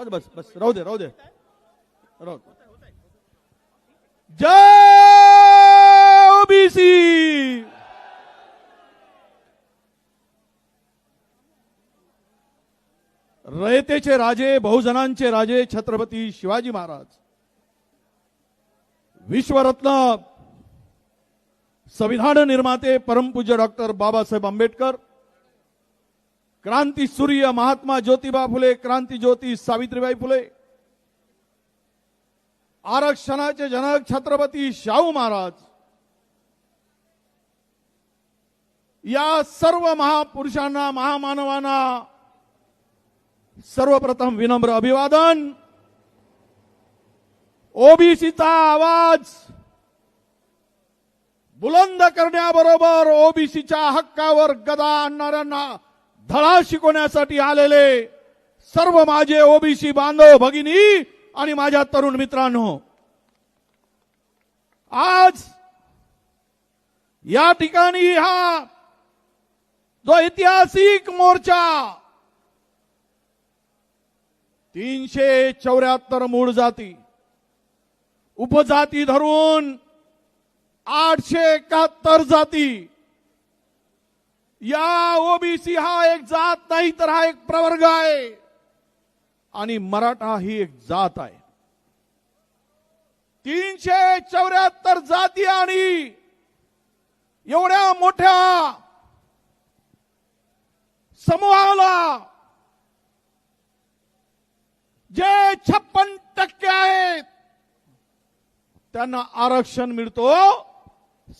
बस बस बस राहू दे राहू दे. राहू जय ओबीसी. रयतेचे राजे बहुजनांचे राजे छत्रपती शिवाजी महाराज. विश्वरत्न संविधान निर्माते परमपूज्य डॉक्टर बाबासाहेब आंबेडकर. क्रांती सूर्य महात्मा ज्योतिबा फुले क्रांती ज्योती सावित्रीबाई फुले। आरक्षणाचे जनक छत्रपती शाहू महाराज। या सर्व महापुरुषांना महामानवांना सर्वप्रथम विनम्र अभिवादन। ओबीसीचा आवाज बुलंद करण्याबरोबर ओबीसीच्या हक्कावर गदा आणणाऱ्यांना धडा शिकवण्यासाठी आलेले सर्व माझे ओबीसी बांधव भगिनी आणि माझ्या तरुण मित्रांनो आज या ठिकाणी हा जो ऐतिहासिक मोर्चा तीनशे चौऱ्याहत्तर मूळ जाती उपजाती धरून आठशे एकाहत्तर जाती या ओबीसी हा एक जात नाही तर हा एक प्रवर्ग आहे. आणि मराठा ही एक जात आहे. तीनशे चौऱ्याहत्तर जाती आणि एवढ्या मोठ्या समूहाला जे छप्पन टक्के आहेत त्यांना आरक्षण मिळतो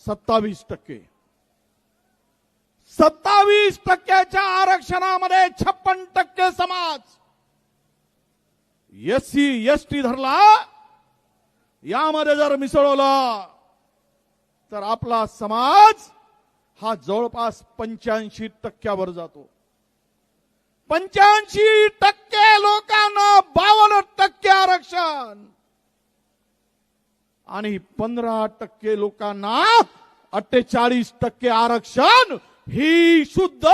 सत्तावीस टक्के. सत्तावीस टक्क्याच्या आरक्षणामध्ये छप्पन टक्के समाज. एससी एस टी धरला यामध्ये जर मिसळवलं तर आपला समाज हा जवळपास पंच्याऐंशी टक्क्यावर जातो. पंच्याऐंशी टक्के लोकांना बावन्न टक्के आरक्षण. आणि पंधरा टक्के लोकांना अठ्ठेचाळीस टक्के आरक्षण ही शुद्ध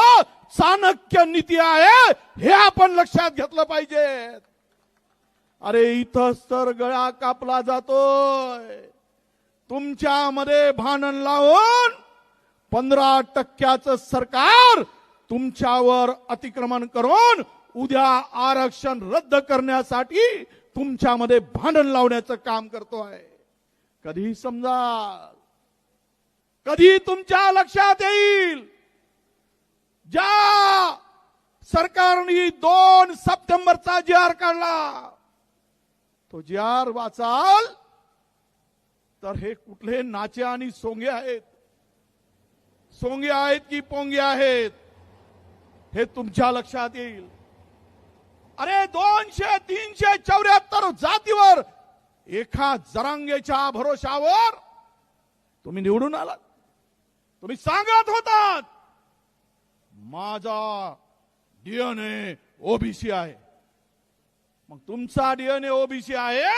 चाणक्य नीती आहे हे आपण लक्षात घेतलं पाहिजे. अरे इथंच तर गळा कापला जातोय. तुमच्यामध्ये भांडण लावून पंधरा टक्क्याचं सरकार तुमच्यावर अतिक्रमण करून उद्या आरक्षण रद्द करण्यासाठी तुमच्यामध्ये भांडण लावण्याचं काम करतो आहे कधी समजा कधी तुमच्या लक्षात येईल? ज्या सरकारने दोन सप्टेंबरचा जी आर काढला तो जी आर वाचाल तर हे कुठले नाचे आणि सोंगे आहेत? सोंगे आहेत की पोंगे आहेत? हे तुमच्या लक्षात येईल. अरे दोनशे तीनशे चौऱ्याहत्तर जातीवर एका जरांगेच्या भरोशावर तुम्ही निवडून आलात. तुम्ही सांगत होतात माझा डीएनए ओबीसी आहे. मग तुमचा डीएनए ओबीसी आहे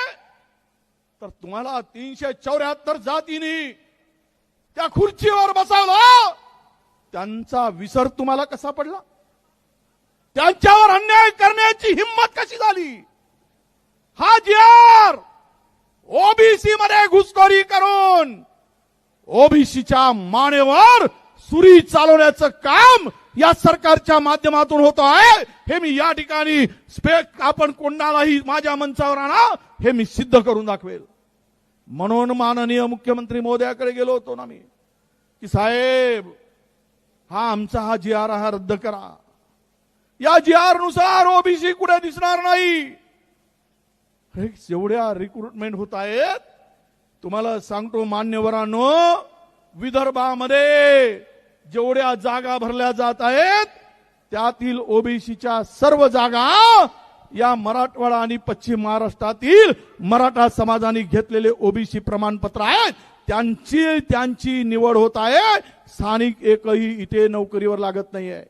तर तुम्हाला तीनशे चौऱ्याहत्तर जातीने त्या खुर्चीवर बसवलं. त्यांचा विसर तुम्हाला कसा पडला? त्यांच्यावर अन्याय करण्याची हिंमत कशी झाली? हा जी आर ओबीसी मध्ये घुसखोरी करून ओबीसीच्या मानेवर सुरी चालवण्याचं काम या सरकारच्या माध्यमातून होत आहे. हे मी या ठिकाणी स्पेक आपण कोणालाही माझ्या मंचावर आणा. हे मी सिद्ध करून दाखवेल. म्हणून माननीय मुख्यमंत्री मोदयाकडे गेलो होतो ना मी. की साहेब हा आमचा हा जी आर हा रद्द करा. या जी आरनुसार ओबीसी कुठे दिसणार नाही? जेवढ्या रिक्रुटमेंट होत आहेत तुम्हाला सांगतो मान्यवरांनो विदर्भामध्ये जेवढ्या जागा भरल्या जात आहेत त्यातील ओबीसीच्या सर्व जागा या मराठवाडा आणि पश्चिम महाराष्ट्रातील मराठा समाजाने घेतलेले ओबीसी प्रमाणपत्र आहेत. त्यांची त्यांची निवड होत आहे. स्थानिक एकही इथे नोकरीवर लागत नाही आहे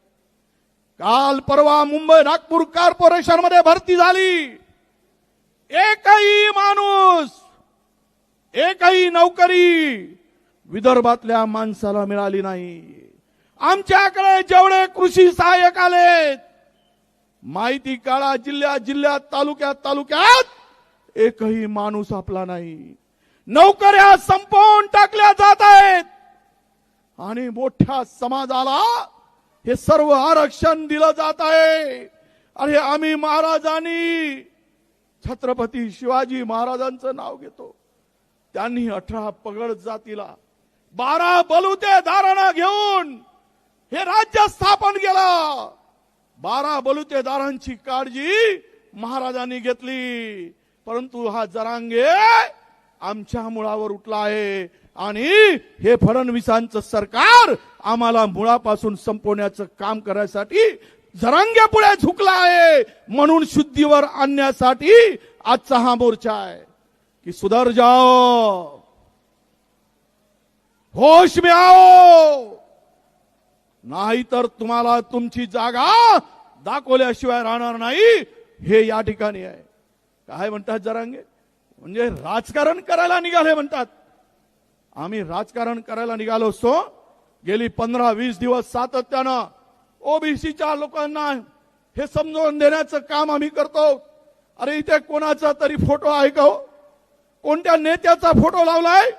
काल परवा मुंबई नागपूर कॉर्पोरेशनमध्ये भरती झाली. एकही माणूस एकही नोकरी विदर्भातल्या माणसाला मिळाली नाही. आमच्याकडे जेवढे कृषी सहाय्यक आले माहिती काळा जिल्ह्यात जिल्ह्यात तालुक्यात तालुक्यात एकही माणूस आपला नाही. नोकऱ्या संपवून टाकल्या जात आहेत. आणि मोठ्या समाजाला हे सर्व आरक्षण दिलं जात आहे. अरे आम्ही महाराजांनी छत्रपती शिवाजी महाराजांचं नाव घेतो. त्यांनी अठरा पगड जातीला बारा बलुते धारणा घेऊन हे राज्य स्थापन केलं. बारा बलुतेदारांची काळजी महाराजांनी घेतली. परंतु हा जरांगे आमच्या मुळावर उठला आहे. आणि हे फडणवीसांचं सरकार आम्हाला मुळापासून संपवण्याचं काम करायसाठी जरांगे पुढे झुकला आहे. म्हणून शुद्धीवर आणण्यासाठी आजचा हा मोर्चा आहे. की सुधर जाओ. होश में आओ नाहीतर तुम्हाला तुमची जागा दाखवल्याशिवाय राहणार नाही. हे या ठिकाणी आहे. काय म्हणतात जरांगे? म्हणजे राजकारण करायला निघाले म्हणतात. आम्ही राजकारण करायला निघालो असतो. गेली पंधरा वीस दिवस सातत्यानं ओबीसीच्या लोकांना हे समजून देण्याचं काम आम्ही करतो. अरे इथे कोणाचा तरी फोटो आहे का हो? कोणत्या नेत्याचा फोटो लावलाय?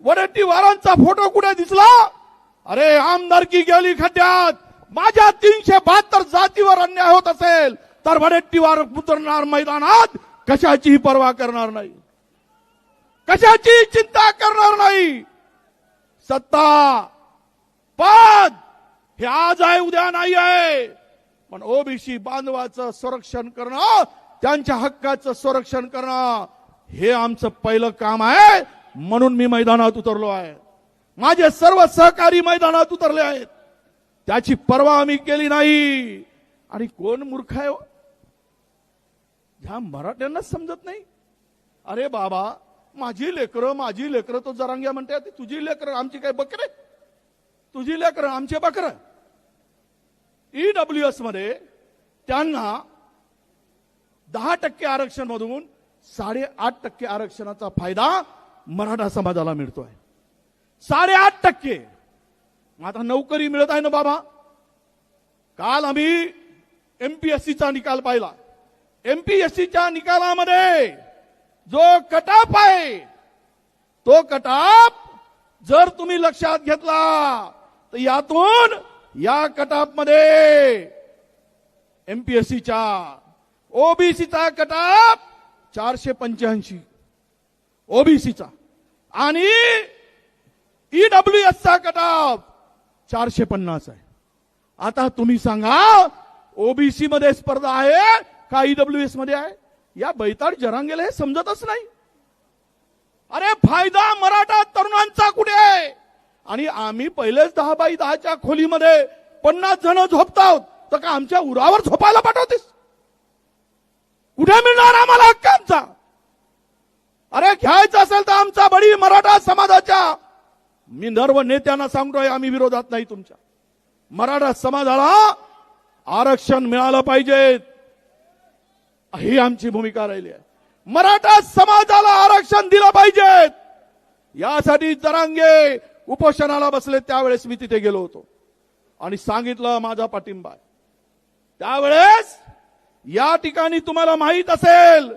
वडट्टीवारांचा फोटो कुठे दिसला? अरे आमदारकी गेली खड्ड्यात. माझ्या तीनशे बहात्तर जातीवर अन्याय होत असेल तर वडट्टीवार उतरणार मैदानात. कशाचीही पर्वा करणार नाही? कशाची चिंता करणार नाही? सत्ता पद हे आज आहे उद्या नाही आहे. पण ओबीसी बांधवाचं संरक्षण करणं त्यांच्या हक्काचं संरक्षण करणं हे आमचं पहिलं काम आहे. म्हणून मी मैदानात उतरलो आहे. माझे सर्व सहकारी मैदानात उतरले आहेत. त्याची पर्वा आम्ही केली नाही. आणि कोण मूर्ख आहे हो? ह्या मराठ्यांनाच समजत नाही. अरे बाबा माझी लेकरं माझी लेकरं तो जरांग्या म्हणते ती तुझी लेकरं आमची काय बकरे तुझी लेकरं आमचे बकरं ईडब्ल्यू एसमध्ये त्यांना दहा टक्के आरक्षण मधून साडेआठ टक्के आरक्षणाचा फायदा मराठा समाजाला मिळतोय. साडेआठ टक्के. आता नोकरी मिळत आहे ना बाबा? काल आम्ही एमपीएससीचा निकाल पाहिला. एमपीएससीच्या निकालामध्ये जो कटाप आहे तो कटाप जर तुम्ही लक्षात घेतला तर यातून या कटापमध्ये एमपीएससीच्या ओबीसीचा कटाप चारशे पंच्याऐंशी. ओबीसीचा आणि ईडब्ल्यू एसचा कटाप चारशे पन्नास आहे. आता तुम्ही सांगा ओबीसी मध्ये स्पर्धा आहे का ईडब्ल्यू एसमध्ये आहे? या बैताड जरांगेला हे समजतच नाही. अरे फायदा मराठा तरुणांचा कुठे आहे? आणि आम्ही पहिलेच दहा बाय दहाच्या खोलीमध्ये पन्नास जण झोपतात तर का आमच्या उरावर झोपायला पाठवतेस? कुठे मिळणार आम्हाला हक्क आमचा अरे घ्यायचं असेल तर आमचा बडी मराठा समाजाच्या मी नर्व नेत्यांना सांगतोय आम्ही विरोधात नाही तुमच्या. मराठा समाजाला आरक्षण मिळालं पाहिजे. ही आमची भूमिका राहिली आहे. मराठा समाजाला आरक्षण दिलं पाहिजे. यासाठी जरांगे उपोषणाला बसले त्यावेळेस मी तिथे गेलो होतो. आणि सांगितलं माझा पाठिंबा त्यावेळेस या ठिकाणी तुम्हाला माहीत असेल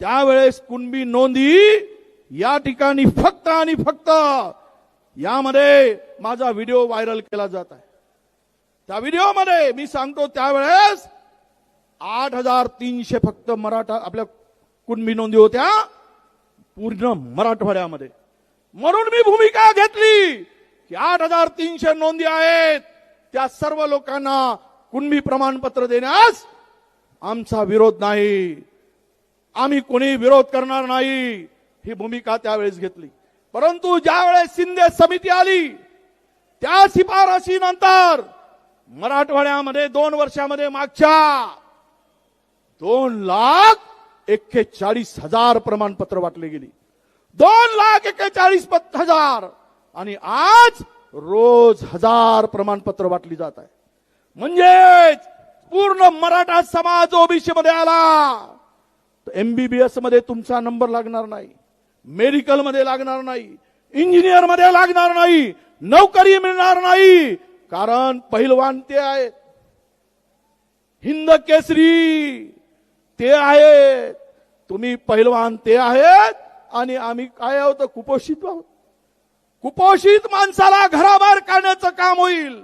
त्यावेळेस कुणबी नोंदी या ठिकाणी फक्त आणि फक्त यामध्ये माझा व्हिडिओ व्हायरल केला जात आहे. त्या व्हिडिओमध्ये मी सांगतो त्यावेळेस आठ हजार तीनशे फक्त मराठा आपल्या कुणबी नोंदी होत्या पूर्ण मराठवाड्यामध्ये. म्हणून मी भूमिका घेतली की आठ हजार तीनशे नोंदी आहेत. त्या सर्व लोकांना कुणबी प्रमाणपत्र देण्यास आमचा विरोध नाही. आम्ही कोणी विरोध करणार नाही ही भूमिका त्यावेळेस घेतली. परंतु ज्यावेळेस शिंदे समिती आली त्या शिफारशीनंतर मराठवाड्यामध्ये दोन वर्षामध्ये मागच्या दोन लाख एक्केचाळीस हजार प्रमाणपत्र वाटले गेली. दोन लाख एक्केचाळीस हजार. आणि आज रोज हजार प्रमाणपत्र वाटली जात आहे. म्हणजेच पूर्ण मराठा समाज ओबीसी मध्ये आला एमबीबीएसमध्ये तुमचा नंबर लागणार नाही. मेडिकलमध्ये लागणार नाही इंजिनियरमध्ये लागणार नाही नोकरी मिळणार नाही. कारण पहिलवान ते आहेत. हिंद केसरी ते आहेत. तुम्ही पहिलवान ते आहेत आणि आम्ही काय आहोत? कुपोषित आहोत. कुपोषित माणसाला घराबाहेर काढण्याचं काम होईल.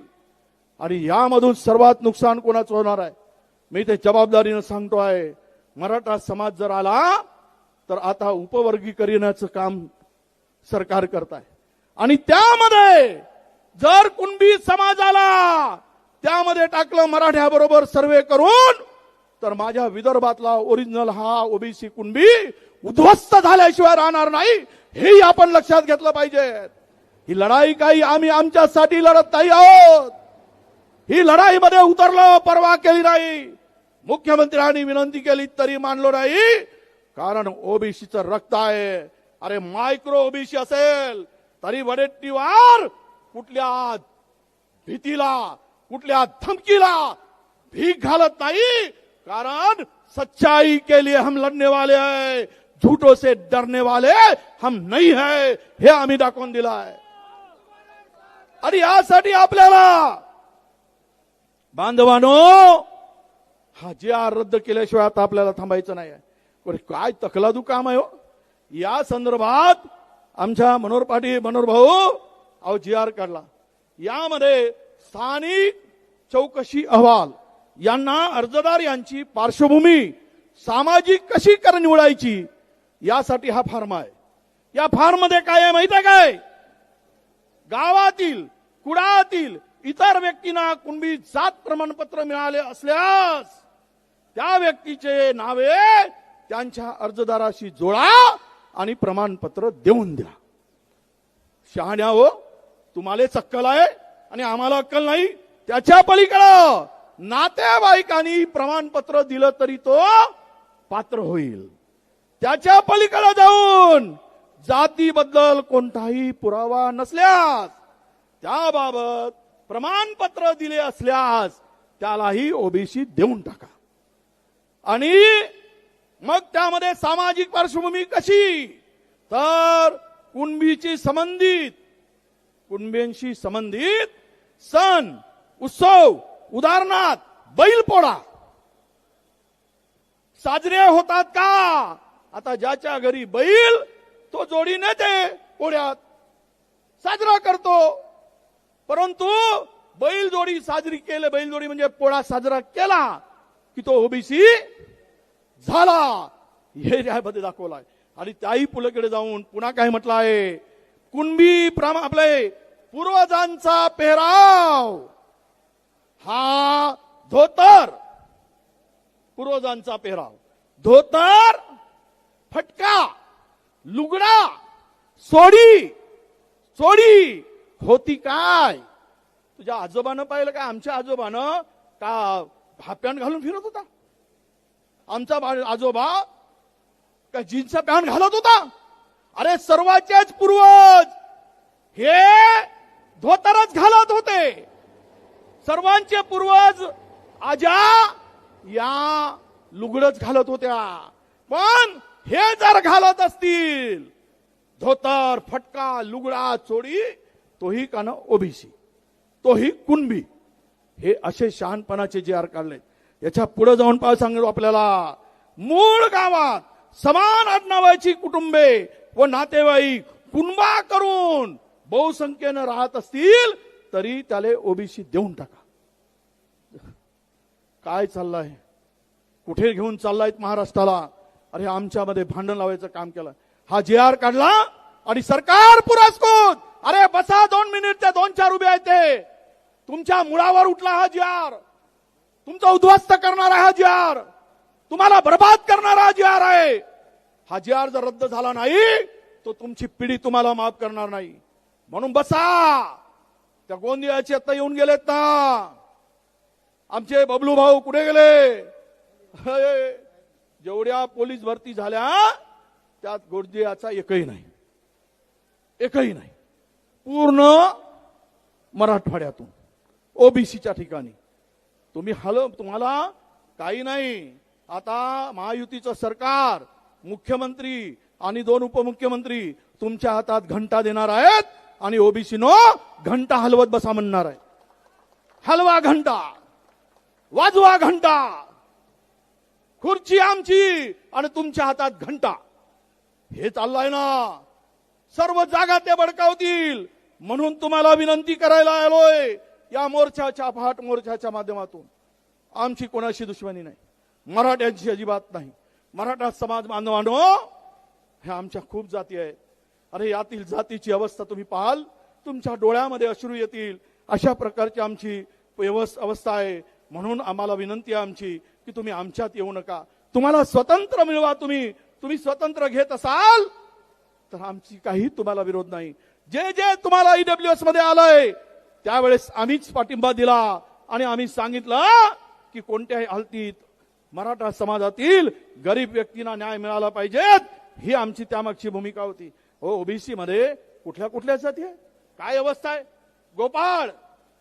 आणि यामधून सर्वात नुकसान कोणाचं होणार आहे? मी ते जबाबदारीनं सांगतो आहे मराठा समाज जर आला तर आता उपवर्गीकरणाचं काम सरकार करत आहे आणि त्यामध्ये जर कुणबी समाजाला त्यामध्ये टाकलं मराठ्याबरोबर सर्वे करून तर माझ्या विदर्भातला ओरिजिनल हा ओबीसी कुणबी उद्ध्वस्त झाल्याशिवाय राहणार नाही हेही आपण लक्षात घेतलं पाहिजे. ही लढाई काही आम्ही आमच्यासाठी लढत नाही आहोत. ही लढाईमध्ये उतरलं परवा केली नाही. मुख्यमंत्र्यांनी विनंती केली तरी मानलो नाही. कारण ओबीसीचं रक्त आहे. अरे मायक्रो ओबीसी असेल तरी वडेट्टीवार कुठल्या भीतीला कुठल्या धमकीला भीक घालत नाही. कारण सच्चाई के लिए हम लढने वाले आहे झूठों से डरने वाले हम नहीं है. हे आम्ही दाखवून दिलं आहे. आणि यासाठी आपल्याला बांधवानो हा जे आर रद्द केल्याशिवाय आता आपल्याला थांबायचं नाही आहे. काय तकलादू काम आहे हो? या संदर्भात आमच्या मनोहर पाटील मनोहर भाऊ अहो जी आर काढला यामध्ये स्थानिक चौकशी अहवाल यांना अर्जदार यांची पार्श्वभूमी सामाजिक कशी कर निवडायची यासाठी हा फार्म आहे. या फार्ममध्ये काय आहे माहीत आहे काय? गावातील कुडातील इतर व्यक्तींना कुणबी जात प्रमाणपत्र मिळाले असल्यास त्या व्यक्तीचे नावे त्यांच्या अर्जदाराशी जोडा आणि प्रमाणपत्र देऊन द्या. शहाण्या हो तुम्हाला अक्कल आहे आणि आम्हाला अक्कल नाही. त्याच्या पलीकडं नातेवाईकांनी प्रमाणपत्र दिलं तरी तो पात्र होईल. त्याच्या पलीकडे जाऊन जातीबद्दल कोणताही पुरावा नसल्यास त्याबाबत प्रमाणपत्र दिले असल्यास त्यालाही ओबीसी देऊन टाका. आणि मग त्यामध्ये सामाजिक पार्श्वभूमी कशी? तर कुणबीची संबंधित कुणबींशी संबंधित सण उत्सव उदाहरणार्थ बैलपोळा. साजरे होतात का? आता ज्याच्या घरी बैल तो जोडी नेते पोळ्यात. साजरा करतो. परंतु बैल जोडी साजरी केले बैल जोडी म्हणजे पोळा साजरा केला की तो ओबीसी झाला. हे मध्ये दाखवलाय. आणि त्याही पुलकडे जाऊन पुन्हा काय म्हटलं आहे? कुणबी प्राम आपले पूर्वजांचा पेहराव. हा धोतर. पूर्वजांचा पेहराव. धोतर फटका लुगडा सोडी. सोडी होती काय? तुझ्या आजोबानं पाहिलं का? आमच्या आजोबानं का भाप्यान घालून फिरत होता? आमचा आजोबा का जीन्सचा पॅन्ट घालत होता. अरे सर्वांचेच पूर्वज. हे धोतरच घालत होते. सर्वांचे पूर्वज आजा या लुगडच घालत होत्या. पण हे जर घालत असतील धोतर फटका लुगडा चोडी तोही कान ओबीसी तोही कुणबी. हे असे शहाणपणाचे जे आर याच्यापुढे जाऊन पाय सांगतो आपल्याला. मूळ गावात समान आडनावाची कुटुंबे व नातेवाईक कुणबा करून बहुसंख्येनं राहत असतील तरी त्याला ओबीसी देऊन टाका. काय चाललंय? कुठे घेऊन चाललाय महाराष्ट्राला? अरे आमच्यामध्ये भांडण लावायचं काम केलं. हा जे आर काढला आणि सरकार पुरस्कृत. अरे बसा दोन मिनिट ते दोन चार उभे आहेत ते. तुमच्या मुळावर उठला हा जी आर. तुमचा उद्ध्वस्त करणारा हा जी आर तुम्हाला बर्बाद करणारा हा जी आर आहे. हा जी आर जर रद्द झाला नाही तो तुमची पिढी तुम्हाला माफ करणार नाही. म्हणून बसा. त्या गोंदियाचे आता येऊन गेलेत ना. आमचे बबलू भाऊ कुठे गेले? हे, जेवढ्या पोलीस भरती झाल्या त्यात गोंदियाचा एकही नाही. एकही नाही. पूर्ण मराठवाड्यातून ओबीसीच्या ठिकाणी. तुम्ही हल तुम्हाला काही नाही. आता महायुतीचं सरकार मुख्यमंत्री आणि दोन उपमुख्यमंत्री तुमच्या हातात घंटा देणार आहेत आणि ओबीसी नो घंटा हलवत बसा म्हणणार आहे हलवा घंटा वाजवा घंटा खुर्ची आमची आणि तुमच्या हातात घंटा. हे चाललंय ना. सर्व जागा ते बडकावतील म्हणून तुम्हाला विनंती करायला आलोय. या मोर्चाच्या फाट मोर्चाच्या माध्यमातून आमची कोणाशी दुश्मनी नाही. मराठ्यांची अजिबात नाही. मराठा समाज बांधवांनो ह्या आमच्या खूप जाती आहेत. अरे यातील जातीची अवस्था तुम्ही पाहाल तुमच्या डोळ्यामध्ये अश्रू येतील. अशा प्रकारची आमची अवस्था आहे. म्हणून आम्हाला विनंती आहे आमची की तुम्ही आमच्यात येऊ नका. तुम्हाला स्वतंत्र मिळवा तुम्ही. तुम्ही स्वतंत्र घेत असाल तर आमची काही तुम्हाला विरोध नाही. जे जे तुम्हाला ईडब्ल्यूएसमध्ये आलंय त्यावेळेस आम्हीच पाठिंबा दिला आणि आम्ही सांगितलं की कोणत्याही हालतीत मराठा समाजातील गरीब व्यक्तींना न्याय मिळाला पाहिजेत ही आमची त्यामागची भूमिका होती. हो ओबीसी मध्ये कुठल्या कुठल्या जाती आहे काय अवस्था आहे? गोपाळ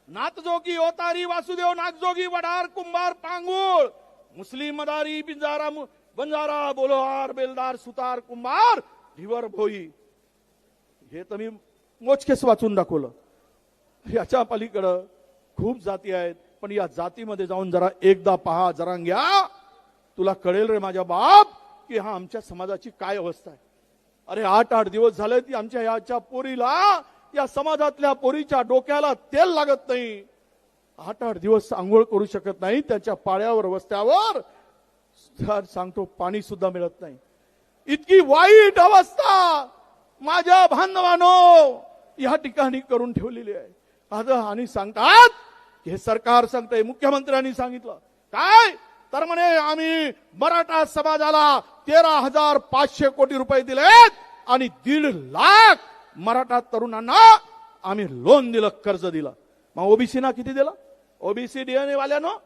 नाथजोगी ओतारी वासुदेव नागजोगी वडार कुंभार पांगुळ मुस्लिम मदारी बिंजारा मु- बंजारा बोलोहार बेलदार सुतार कुंभार ढिवर भोई. हे तर मी मोजकेच वाचून दाखवलं. याच्या पलीकडं खूप जाती आहेत. पण या जातीमध्ये जाऊन जरा एकदा पहा जरा घ्या तुला कळेल रे माझ्या बाप की हा आमच्या समाजाची काय अवस्था आहे. अरे आठ आठ दिवस झाले ती आमच्या याच्या पोरीला या समाजातल्या पोरीच्या डोक्याला तेल लागत नाही. आठ आठ दिवस आंघोळ करू शकत नाही त्याच्या पाळ्यावर वस्त्यावर. सांगतो पाणी सुद्धा मिळत नाही. इतकी वाईट अवस्था माझ्या बांधवानो या ठिकाणी करून ठेवलेली आहे. माझं आणि सांगतात हे सरकार सांगतंय मुख्यमंत्र्यांनी सांगितलं. काय? तर म्हणे आम्ही मराठा समाजाला तेरा हजार पाचशे कोटी रुपये दिलेत आणि दीड लाख मराठा तरुणांना आम्ही लोन दिलं कर्ज दिलं. मग ओबीसीना किती दिलं? ओबीसी डीएनए वाल्यानं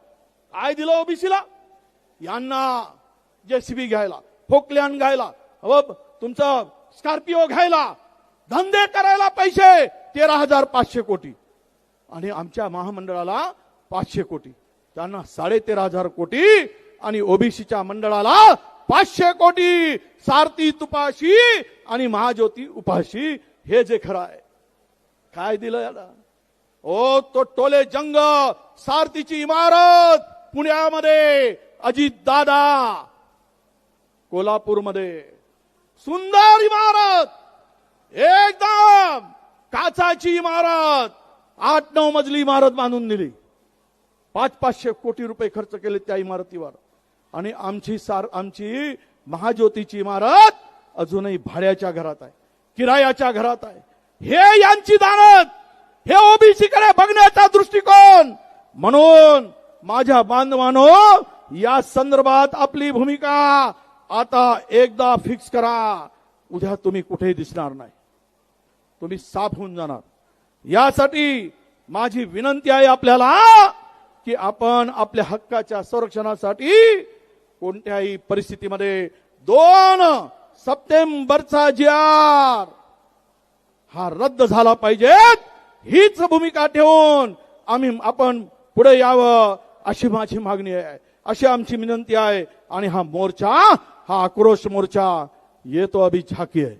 काय दिलं ओबीसीला? यांना जेसीबी घ्यायला फोकल्यान घ्यायला व तुमचं स्कॉर्पिओ घ्यायला धंदे करायला पैसे तेरा हजार पाचशे कोटी. आणि आमच्या महामंडळाला पाचशे कोटी त्यांना साडेतेरा हजार कोटी आणि ओबीसीच्या मंडळाला पाचशे कोटी सारथी तुपाशी आणि महाज्योती उपाशी. हे जे खरं आहे. काय दिलं याला? ओ तो टोले जंग सारथीची इमारत पुण्यामध्ये अजित दादा कोल्हापूरमध्ये. सुंदर इमारत एकदम काचाची इमारत. आठ नऊ मजली इमारत बांधून दिली. पाच पाचशे कोटी रुपये खर्च केले त्या इमारतीवर. आणि आमची सार आमची महाज्योतीची इमारत अजूनही भाड्याच्या घरात आहे किरायाच्या घरात आहे. हे यांची दानत हे ओबीसीकडे बघण्याचा दृष्टिकोन म्हणून माझ्या बांधवानो या संदर्भात आपली भूमिका आता एकदा फिक्स करा. उद्या तुम्ही कुठेही दिसणार नाही. तुम्ही साफ होऊन जाणार. यासाठी माझी विनंती आहे आपल्याला की आपण आपल्या हक्काच्या संरक्षणासाठी कोणत्याही परिस्थितीमध्ये दोन सप्टेंबरचा जी आर हा रद्द झाला पाहिजे. हीच भूमिका ठेवून आम्ही आपण पुढे यावं अशी माझी मागणी आहे. अशी आमची विनंती आहे आणि हा मोर्चा हा आक्रोश मोर्चा येतो अभि झाकी आहे.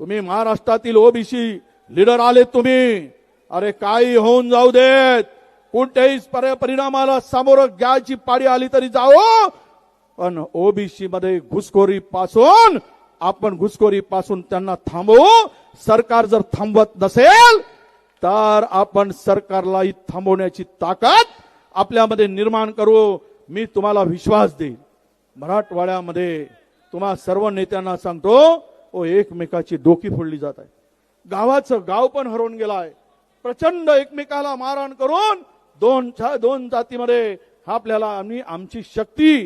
तुम्ही महाराष्ट्रातील ओबीसी लीडर आले तुम्ही. अरे काही होऊन जाऊ देत. कोणत्याही परिणामाला सामोरं घ्यायची पाडी आली तरी जाओ पण ओबीसी मध्ये घुसखोरी पासून आपण घुसखोरी पासून त्यांना थांबवू. सरकार जर थांबवत नसेल तर आपण सरकारलाही थांबवण्याची ताकद आपल्यामध्ये निर्माण करू. मी तुम्हाला विश्वास देईन. मराठवाड्यामध्ये तुम्हा सर्व नेत्यांना सांगतो ओ एकमेकाची डोकी फोडली जात आहे. गावाचं गाव पण हरवून गेलाय. प्रचंड एकमेकाला मारहाण करून दोन छा- दोन जातीमध्ये आपल्याला आम्ही आमची शक्ती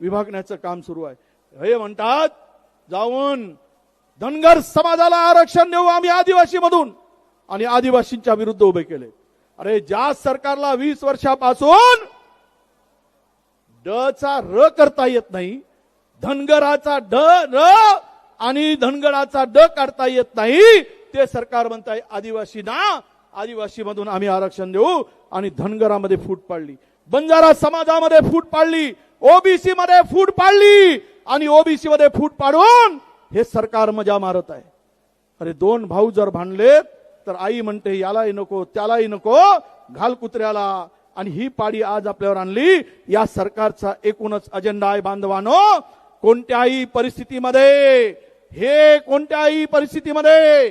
विभागण्याचं काम सुरू आहे. हे म्हणतात जाऊन धनगर समाजाला आरक्षण देऊ आम्ही आदिवासी मधून आणि आदिवासींच्या विरुद्ध उभे केले. अरे ज्या सरकारला वीस वर्षापासून ड चा र करता येत नाही धनगराचा ड र आणि धनगराचा ड काढता येत नाही ते सरकार म्हणताय आदिवासींना आदिवासी मधून आम्ही आरक्षण देऊ. आणि धनगरामध्ये फूट पाडली. बंजारा समाजामध्ये फूट पाडली. ओबीसी मध्ये फूट पाडली. आणि ओबीसी मध्ये फूट पाडून हे सरकार मजा मारत आहे. अरे दोन भाऊ जर भांडले तर आई म्हणते यालाही नको त्यालाही नको घाल कुत्र्याला. आणि ही पाडी आज आपल्यावर आणली. या सरकारचा एकूणच अजेंडा आहे बांधवानो. कोणत्याही परिस्थितीमध्ये हे कोणत्याही परिस्थितीमध्ये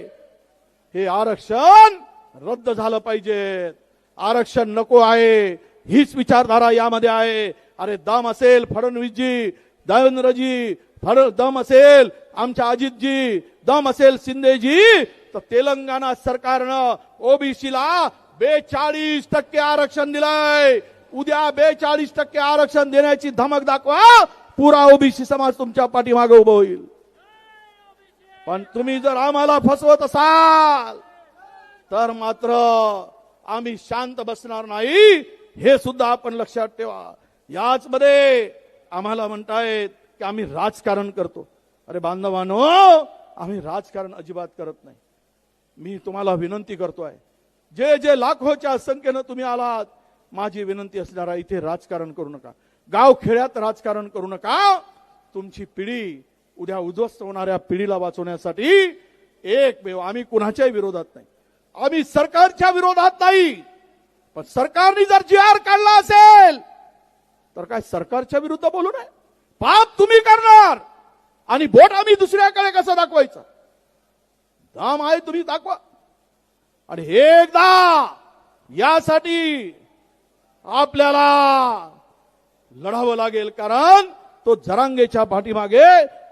हे आरक्षण रद्द झालं पाहिजे. आरक्षण नको आहे. हीच विचारधारा यामध्ये आहे. अरे दम असेल फडणवीसजी देवेंद्रजी फड दम असेल आमच्या अजितजी दम असेल शिंदेजी तर तेलंगणा सरकारनं ओबीसीला बेचाळीस टक्के आरक्षण दिलंय. उद्या बेचाळीस टक्के आरक्षण देण्याची धमक दाखवा. पुरा ओबीसी समाज तुमच्या पाठीमागे उभं होईल. पण तुम्ही जर आम्हाला फसवत असाल तर मात्र आम्ही शांत बसणार नाही. हे सुद्धा आपण लक्षात ठेवा. याच मध्ये आम्हाला म्हणतायत की आम्ही राजकारण करतो. अरे बांधवानो आम्ही राजकारण अजिबात करत नाही. मी तुम्हाला विनंती करतोय जे जे लाखोच्या संख्येनं तुम्ही आलात माझी विनंती असणार आहे इथे राजकारण करू नका. गाव खेड्यात राजकारण करू नका. तुमची पिढी उद्या उद्ध्वस्त होणाऱ्या पिढीला वाचवण्यासाठी एकमेव आम्ही कुणाच्याही विरोधात नाही. आम्ही सरकारच्या विरोधात नाही. पण सरकारने जर जी आर काढला असेल तर काय सरकारच्या विरुद्ध बोलू नये? पाप तुम्ही करणार. आणि बोट आम्ही दुसऱ्याकडे कसं दाखवायचं? दाम आहे तुम्ही दाखवा. आणि एकदा यासाठी आपल्याला लढावं लागेल कारण तो जरांगेच्या पाठीमागे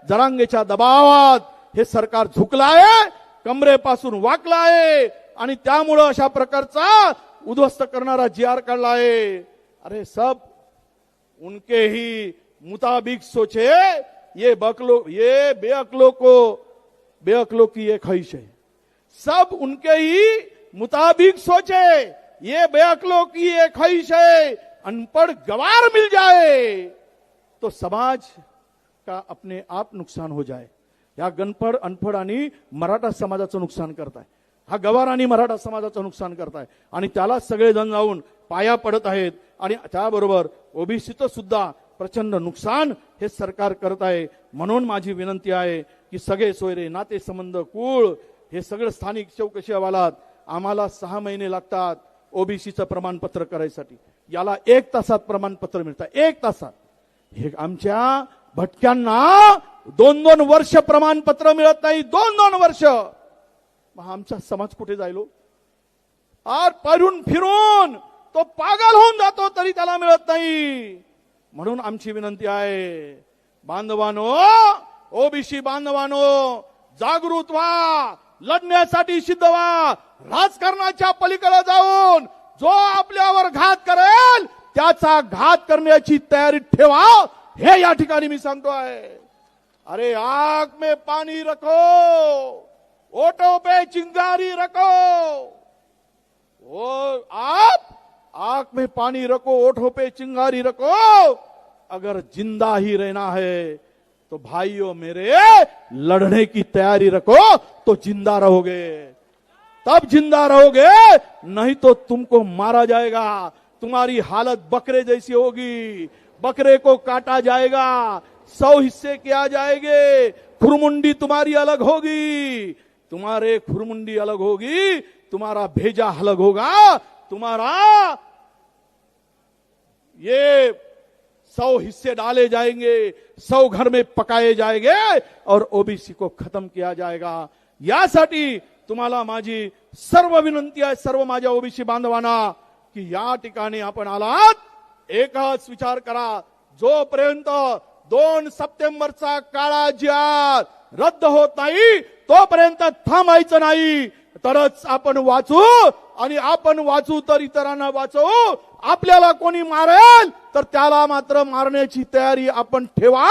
जरांगेच्या दबावात हे सरकार झुकलं आहे कमरेपासून वाकलं आहे आणि त्यामुळं अशा प्रकारचा उद्ध्वस्त करणारा जी आर काढला आहे अरे सब उनके ही मुताबिक सोचे ये बकलो ये बेअकलो को बेअकलो की ये ख्वाहिश है। सब उनके ही मुताबिक सोचे ये बेअकलो की ये ख्वाहिश है। अनपढ़ गवार मिल जाए। तो समाज का अपने आप नुकसान हो जाए। या गणपड अनफड आणि मराठा समाजाचं नुकसान करताय। हा गवार आणि मराठा समाजाचं नुकसान करताय. आणि त्याला सगळेजण जाऊन पाया पडत आहेत आणि त्याबरोबर ओबीसीचं सुद्धा प्रचंड नुकसान हे सरकार करत आहे. म्हणून माझी विनंती आहे की सगळे सोयरे नाते संबंध कुळ हे सगळं स्थानिक चौकशी अहवालात आम्हाला सहा महिने लागतात ओबीसीचं प्रमाणपत्र करायसाठी. याला एक तासात प्रमाणपत्र मिळतं. एक तासात. हे आमच्या भटक्यांना दोन दोन वर्ष प्रमाणपत्र मिळत नाही दोन दोन वर्ष. मग आमचा समाज कुठे जायलो? आर परून फिरून तो पागल होऊन जातो तरी त्याला मिळत नाही. म्हणून आमची विनंती आहे बांधवानो ओबीसी बांधवानो जागृत व्हा लढण्यासाठी सिद्ध व्हा. राजकारणाच्या पलीकडे जाऊन जो आपल्यावर घात करेल त्याचा घात करण्याची तयारी ठेवा. हे या ठिकाणी मी सांगतोय अरे, आग में पानी रखो. ओटो पे चिंगारी रखो. वो आप आँख में पानी रखो ओठों पे चिंगारी रखो. अगर ज़िंदा ही रहना है तो भाइयों मेरे, लड़ने की तैयारी रखो तो ज़िंदा रहोगे. तब ज़िंदा रहोगे, नहीं तो तुमको मारा जाएगा. तुम्हारी हालत बकरे जैसी होगी। बकरे को काटा जाएगा, सौ हिस्से किया जाएँगे, खुरमुंडी तुम्हारी अलग होगी। तुम्हारे खुरमुंडी अलग होगी, तुम्हारा भेजा अलग होगा, तुम्हारा ये सौ हिस्से डाले जाएँगे, सौ घर में पकाए जाएँगे और ओबीसी को खत्म किया जाएगा। यासाठी तुम्हाला माझी सर्व विनंती आहे, सर्व माझ्या ओबीसी बांधवांना। की या ठिकाणी आपण आलात. एकच विचार करा. जोपर्यंत दोन सप्टेंबरचा काळा ज्या रद्द होत नाही तोपर्यंत थांबायचं नाही. तरच आपण वाचू आणि आपण वाचू तर इतरांना वाचवू आपल्याला कोणी मारेल तर त्याला मात्र मारण्याची तयारी आपण ठेवा.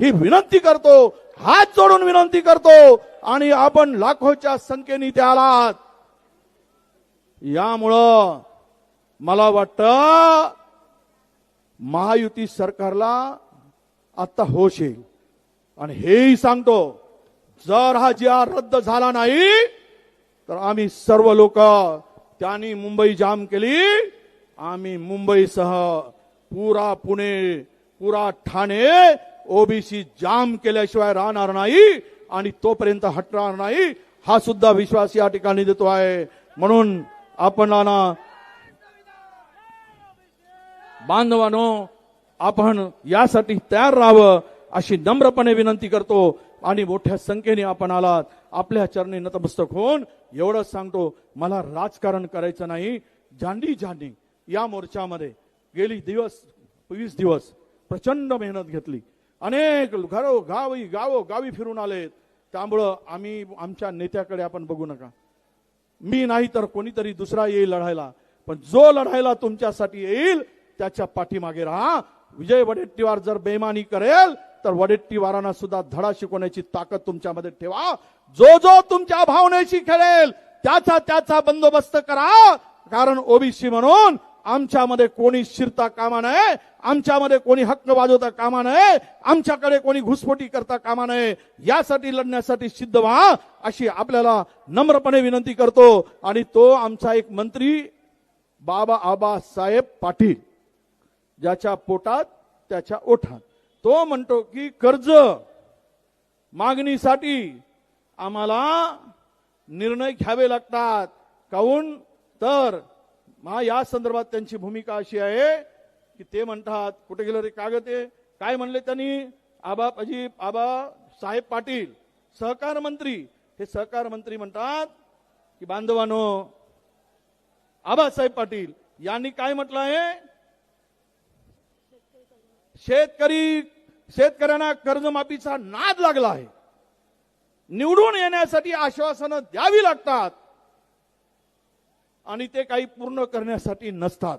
ही विनंती करतो. हात जोडून विनंती करतो. आणि आपण लाखोच्या संख्येने त्याला यामुळं मला वाटतं महायुती सरकारला आता होश येईल. आणि हेही सांगतो जर हा जी आर रद्द झाला नाही तर आम्ही सर्व लोक त्यांनी मुंबई जाम केली. आम्ही मुंबईसह पुरा पुणे पुरा ठाणे ओबीसी जाम केल्याशिवाय राहणार नाही आणि तोपर्यंत हटणार नाही हा सुद्धा विश्वास या ठिकाणी देतो आहे. म्हणून आपण बांधवानो आपण यासाठी तयार राहावं अशी नम्रपणे विनंती करतो आणि मोठ्या संख्येने आपण आलात. आपल्या चरणी नतमस्तक होऊन एवढंच सांगतो मला राजकारण करायचं नाही. झांडी झांडी या मोर्चामध्ये गेली दिवस वीस दिवस प्रचंड मेहनत घेतली. अनेक घरो गावी गावो गावी फिरून आलेत. त्यामुळं आम्ही आमच्या नेत्याकडे आपण बघू नका. मी नाही तर कोणीतरी दुसरा येईल लढायला. पण जो लढायला तुमच्यासाठी येईल त्याच्या पाठीमागे राहा. विजय वडेट्टीवार जर बेमानी करेल तर वडेट्टीवारांना सुद्धा धडा शिकवण्याची ताकद तुमच्यामध्ये ठेवा. जो जो तुमच्या भावनेशी खेळेल त्याचा त्याचा बंदोबस्त करा. कारण ओबीसी म्हणून आमच्यामध्ये कोणी शिरता कामा नये आमच्यामध्ये कोणी हक्क वाजवता कामा नये आमच्याकडे कोणी घुसपोटी करता कामा नये यासाठी लढण्यासाठी सिद्ध व्हा अशी आपल्याला नम्रपणे विनंती करतो. आणि तो आमचा एक मंत्री बाबा आबासाहेब पाटील. ज्याच्या पोटात त्याच्या ओठात. तो म्हणतो की कर्ज मागणीसाठी आम्हाला निर्णय घ्यावे लागतात. काऊन तर मा या संदर्भात त्यांची भूमिका अशी आहे की ते म्हणतात कुठे गेलं रे कागद आहे काय म्हणले त्यांनी? आबा अजी आबा साहेब पाटील सहकार मंत्री. हे सहकार मंत्री म्हणतात की बांधवानो आबासाहेब पाटील यांनी काय म्हटलं आहे? शेतकरी शेतकऱ्यांना कर्जमाफीचा नाद लागला आहे. निवडून येण्यासाठी आश्वासनं द्यावी लागतात आणि ते काही पूर्ण करण्यासाठी नसतात.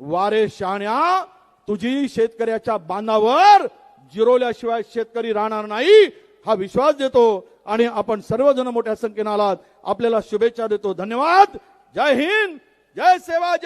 वारे शाण्या तुझी शेतकऱ्याच्या बांधावर जिरवल्याशिवाय शेतकरी राहणार नाही हा विश्वास देतो आणि आपण सर्वजण मोठ्या संख्येने आलात. आपल्याला शुभेच्छा देतो. धन्यवाद. जय हिंद. जय सेवा. जय